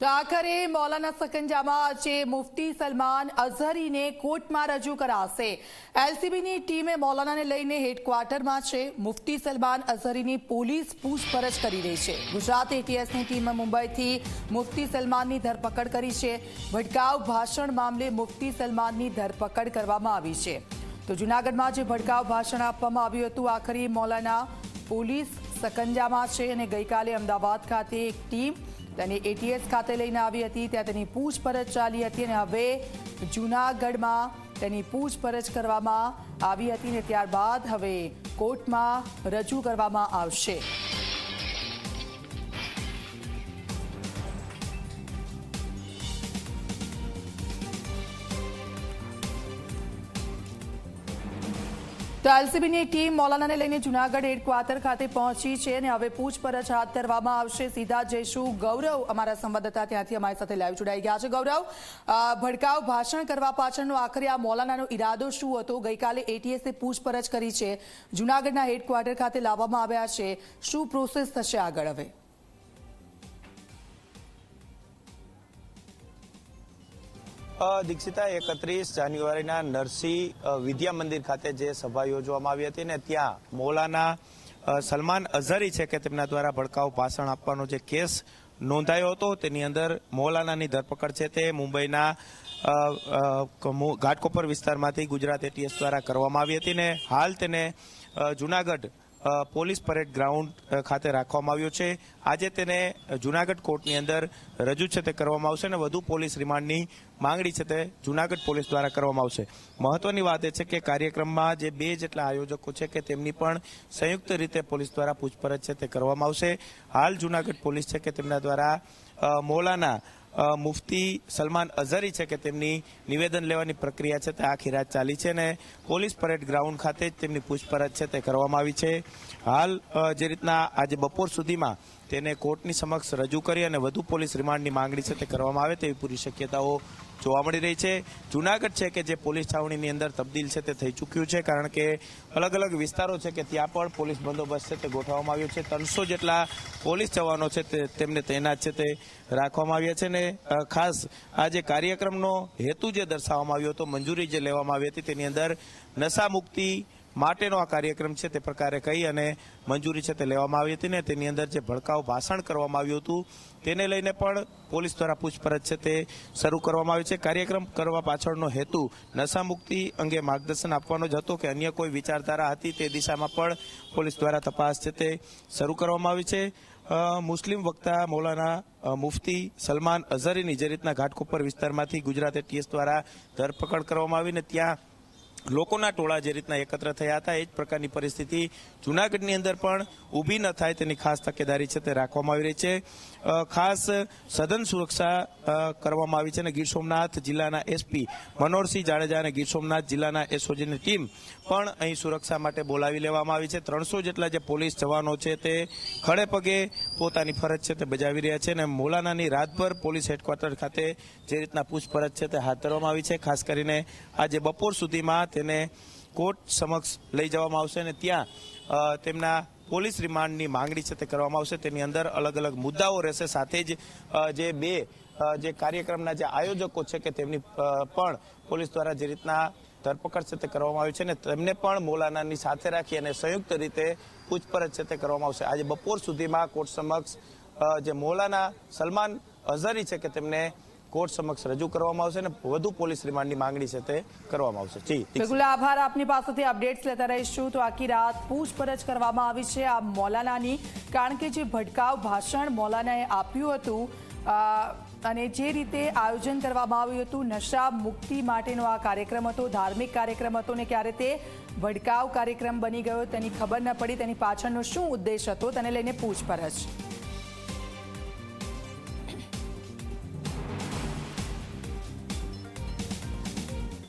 તો આખરે મૌલાના સકંજામાં આજે મુફતી સલમાન અઝહરીને કોર્ટમાં રજૂ કરાશે. એલસીબીની ટીમે મૌલાનાને લઈને હેડક્વાર્ટરમાં છે. મુફતી સલમાન અઝહરીની પોલીસ પૂછપરછ કરી રહી છે. ગુજરાત એટીએસની ટીમે મુંબઈથી મુફતી સલમાનની ધરપકડ કરી છે. ભડકાઉ ભાષણ મામલે મુફતી સલમાનની ધરપકડ કરવામાં આવી છે. તો જૂનાગઢમાં જે ભડકાઉ ભાષણ આપવામાં આવ્યું હતું, આખરે મૌલાના પોલીસ સકંજામાં છે અને ગઈકાલે અમદાવાદ ખાતે એક ટીમ તેને એટીએસ ખાતે લઈને આવી હતી. ત્યાં તેની પૂછપરછ ચાલી હતી અને હવે જૂનાગઢમાં તેની પૂછપરછ કરવામાં આવી હતી ને ત્યારબાદ હવે કોર્ટમાં રજૂ કરવામાં આવશે. તો એલસીબીની ટીમ મૌલાનાને લઈને જુનાગઢ હેડક્વાર્ટર ખાતે પહોંચી છે અને હવે પૂછપરછ હાથ ધરવામાં આવશે. સીધા જઈશું ગૌરવ અમારા સંવાદદાતા ત્યાંથી અમારી સાથે લાઈવ જોડાઈ ગયા છે. ગૌરવ ભડકાવ ભાષણ કરવા પાછળનો આખરે આ મૌલાનાનો ઈરાદો શું હતો? ગઈકાલે એટીએસે પૂછપરછ કરી છે. જુનાગઢના હેડક્વાર્ટર ખાતે લાવવામાં આવ્યા છે. શું પ્રોસેસ થશે આગળ હવે? દીક્ષિતા, એકત્રીસ જાન્યુઆરીના નરસિંહ વિદ્યા મંદિર ખાતે જે સભા યોજવામાં આવી હતી ને ત્યાં મૌલાના સલમાન અઝહરી છે કે તેમના દ્વારા ભડકાઉ ભાષણ આપવાનો જે કેસ નોંધાયો હતો તેની અંદર મૌલાનાની ધરપકડ છે તે મુંબઈના ઘાટકોપર વિસ્તારમાંથી ગુજરાત એટીએસ દ્વારા કરવામાં આવી હતી ને હાલ તેને જુનાગઢ પોલીસ પરેડ ગ્રાઉન્ડ ખાતે રાખવામાં આવ્યો છે. આજે તેને જુનાગઢ કોર્ટની અંદર રજૂ છે તે કરવામાં આવશે અને વધુ પોલીસ રિમાન્ડની માંગણી છે તે જુનાગઢ પોલીસ દ્વારા કરવામાં આવશે. મહત્વની વાત એ છે કે કાર્યક્રમમાં જે બે જેટલા આયોજકો છે કે તેમની પણ સંયુક્ત રીતે પોલીસ દ્વારા પૂછપરછ છે તે કરવામાં આવશે. હાલ જુનાગઢ પોલીસ છે કે તેમના દ્વારા મૌલાના મુફતી સલમાન અઝહરી છે કે તેમની નિવેદન લેવાની પ્રક્રિયા છે તે આખી રાત ચાલી છે અને પોલીસ પરેડ ગ્રાઉન્ડ ખાતે જ તેમની પૂછપરછ છે તે કરવામાં આવી છે. હાલ જે રીતના આજે બપોર સુધીમાં તેને કોર્ટની સમક્ષ રજૂ કરી અને વધુ પોલીસ રિમાન્ડની માંગણી છે તે કરવામાં આવે તેવી પૂરી શક્યતાઓ જોવા મળી રહી છે. જુનાગઢ છે કે જે પોલીસ છાવણીની અંદર તબદીલ છે તે થઈ ચૂક્યું છે, કારણ કે અલગ અલગ વિસ્તારો છે કે ત્યાં પણ પોલીસ બંદોબસ્ત છે તે ગોઠવવામાં આવ્યો છે. ત્રણસો જેટલા પોલીસ જવાનો છે તે તેમને તૈનાત છે તે રાખવામાં આવ્યા છે ને ખાસ આ જે કાર્યક્રમનો હેતુ જે દર્શાવવામાં આવ્યો હતો, મંજૂરી જે લેવામાં આવી હતી, તેની અંદર નશા મુક્તિ માટેનો આ કાર્યક્રમ છે તે પ્રકારે કહી અને મંજૂરી છે તે લેવામાં આવી હતી ને તેની અંદર જે ભડકાઉ ભાષણ કરવામાં આવ્યું હતું, તેને લઈને પણ પોલીસ દ્વારા પૂછપરછ છે તે શરૂ કરવામાં આવી છે. કાર્યક્રમ કરવા પાછળનો હેતુ નશા મુક્તિ અંગે માર્ગદર્શન આપવાનો જ હતો કે અન્ય કોઈ વિચારધારા હતી તે દિશામાં પણ પોલીસ દ્વારા તપાસ છે તે શરૂ કરવામાં આવી છે. મુસ્લિમ વક્તા મૌલાના મુફતી સલમાન અઝહરીની જે રીતના ઘાટકોપર વિસ્તારમાંથી ગુજરાત એટીએસ દ્વારા ધરપકડ કરવામાં આવીને ત્યાં લોકોના ટોળા જે રીતના એકત્ર થયા હતા, એ જ પ્રકારની પરિસ્થિતિ જુનાગઢની અંદર પણ ઊભી ન થાય તેની ખાસ તકેદારી છે તે રાખવામાં આવી રહી છે. ખાસ સઘન સુરક્ષા કરવામાં આવી છે અને ગીર સોમનાથ જિલ્લાના એસપી મનોહરસિંહ જાડેજા અને ગીર સોમનાથ જિલ્લાના એસઓજીની ટીમ પણ અહીં સુરક્ષા માટે બોલાવી લેવામાં આવી છે. ત્રણસો જેટલા જે પોલીસ જવાનો છે તે ખડે પગે પોતાની ફરજ છે તે બજાવી રહ્યા છે અને મોલાનાની રાતભર પોલીસ હેડક્વાર્ટર ખાતે જે રીતના પૂછપરછ છે તે હાથ ધરવામાં આવી છે. ખાસ કરીને આજે બપોર સુધીમાં તેને કોર્ટ સમક્ષ લઈ જવામાં આવશે અને ત્યાં તેમના પોલીસ રિમાન્ડની માંગણી છે તે કરવામાં આવશે. તેની અંદર અલગ અલગ મુદ્દાઓ રહેશે. સાથે જ જે બે જે કાર્યક્રમના જે આયોજકો છે કે તેમની પણ પોલીસ દ્વારા જે રીતના ધરપકડ છે તે કરવામાં આવી છે ને તેમને પણ મૌલાનાની સાથે રાખી અને સંયુક્ત રીતે પૂછપરછ છે તે કરવામાં આવશે. આજે બપોર સુધીમાં કોર્ટ સમક્ષ જે મૌલાના સલમાન અઝહરી છે કે તેમને કોર્ટ સમક્ષ રજૂ કરવામાં આવશે અને વધુ પોલીસ રિમાન્ડની માંગણી છે તે કરવામાં આવશે. જી બિલકુલ, આભાર. આપની પાસેથી અપડેટ્સ લેતા રહીશું. તો આખી રાત પૂછપરછ કરવામાં આવી છે આ મૌલાનાની, કારણ કે જે ભટકાવ ભાષણ મૌલાનાએ આપ્યું હતું અને જે રીતે આયોજન કરવામાં આવ્યું હતું, નશા મુક્તિ માટેનો આ કાર્યક્રમ હતો, ધાર્મિક કાર્યક્રમ હતો, ને ક્યારે તે ભડકાવ કાર્યક્રમ બની ગયો તેની ખબર ન પડી, તેની પાછળનો શું ઉદ્દેશ હતો, તેને લઈને પૂછપરછ.